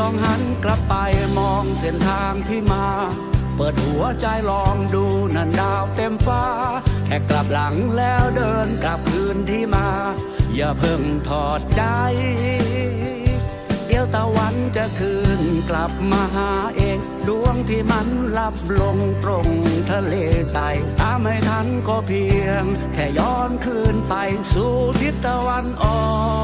ลองหันกลับไปมองเส้นทางที่มา เปิดหัวใจลองดูนันดาวเต็มฟ้า แค่กลับหลังแล้วเดินกลับคืนที่มา อย่าเพิ่งถอดใจ เดี๋ยวตะวันจะคืนกลับมาหาเอง ดวงที่มันลับลงตรงทะเลใจตามไม่ทันก็เพียง แค่ย้อนคืนไปสู่ทิศตะวันออก